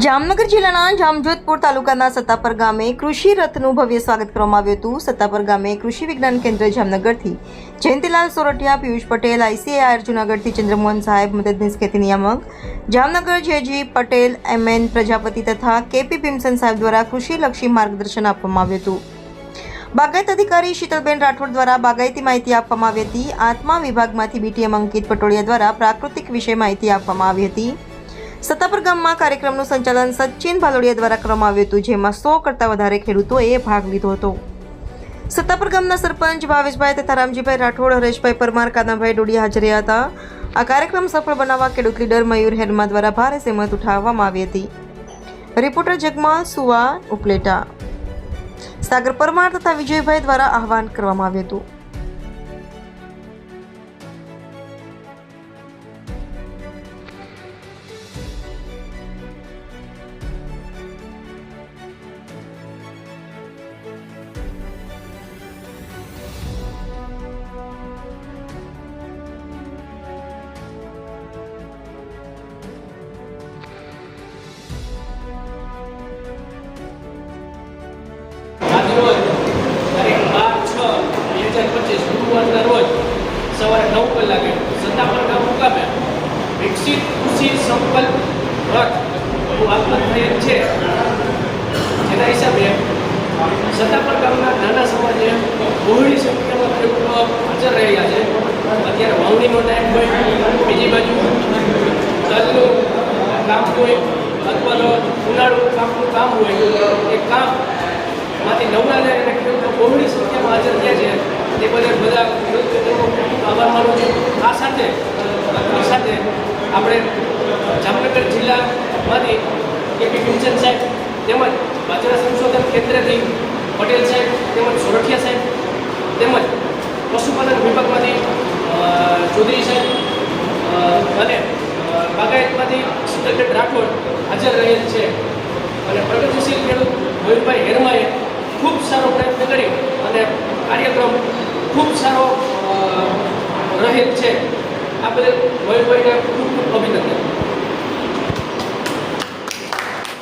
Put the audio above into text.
જામનગર જિલ્લાના જામજોધપુર તાલુકાના સત્તાપર ગામે કૃષિ રથનું ભવ્ય સ્વાગત કરવામાં આવ્યું હતું. સત્તાપર ગામે કૃષિ વિજ્ઞાન કેન્દ્ર જામનગરથી જયંતિલાલ સોરઠિયા, પિયુષ પટેલ આઈસીએઆર જુનાગઢથી ચંદ્રમોહન સાહેબ, મદદનીશ ખેતી નિયામક, જામનગર જેજી પટેલ એમએન પ્રજાપતિ તથા કેપી ભીમસન સાહેબ દ્વારા કૃષિલક્ષી માર્ગદર્શન આપવામાં આવ્યું હતું. બાગાયત અધિકારી શીતલબેન રાઠોડ દ્વારા બાગાયતી માહિતી આપવામાં આવી હતી. આત્મા વિભાગમાંથી બીટીએમ અંકિત પટોળિયા દ્વારા પ્રાકૃતિક વિશે માહિતી આપવામાં આવી હતી. સત્તાપર કાર્યક્રમનું સંચાલન સચિન ભાલોડિયા દ્વારા કરવામાં આવ્યું હતું, જેમાં સો કરતાં વધારે ખેડૂતોએ ભાગ લીધો હતો. સત્તાપર ગામના સરપંચ ભાવેશભાઈ તથા રામજીભાઈ રાઠોડ, હરેશભાઈ પરમાર, કાનાભાઈ ડોડિયા હાજર હતા. આ કાર્યક્રમ સફળ બનાવવા ખેડૂત લીડર મયુર હેરમા દ્વારા ભારે સહેમત ઉઠાવવામાં આવી હતી. રિપોર્ટર જગમાલ, સુવા ઉપલેટા. સાગર પરમાર તથા વિજયભાઈ દ્વારા આહવાન કરવામાં આવ્યું હતું. પચીસ રોજ સવારે નવ કલાકે સત્તાપર ગામ મુકામે વિકસિત કૃષિ સંકલ્પ રથ આગમન થયેલ છે. જેના હિસાબે સત્તાપર ગામના નાના સમાજે બહોળી સંખ્યામાં ખેડૂતો હાજર રહ્યા છે. અત્યારે વાવણીનો ટાઈમ હોય, બીજી બાજુ તલનું કામ હોય અથવા તો કામનું કામ હોય, એ કામમાંથી નવરા જાય અને ખેડૂતો બહોળી સંખ્યામાં હાજર થયા છે તે બધા બધા ખેડૂત મિત્રોનો આભાર માનું છું આ સાથે આપણી સાથે આપણે જામનગર જિલ્લામાંથી એપી ભીમચંદ સાહેબ તેમજ બાજરા સંશોધન કેન્દ્રથી પટેલ સાહેબ તેમજ સોરઠિયા સાહેબ તેમજ પશુપાલન વિભાગમાંથી ચૌધરી સાહેબ અને બાગાયતમાંથી શીતલબેન રાઠોડ હાજર રહેલ છે. અને પ્રગતિશીલ ખેડૂત મયુરભાઈ હેરમાએ ખૂબ સારો પ્રયત્ન કરી અને કાર્યક્રમ ખૂબ સારો રહેલ છે. આ બદલ મયુરભાઈને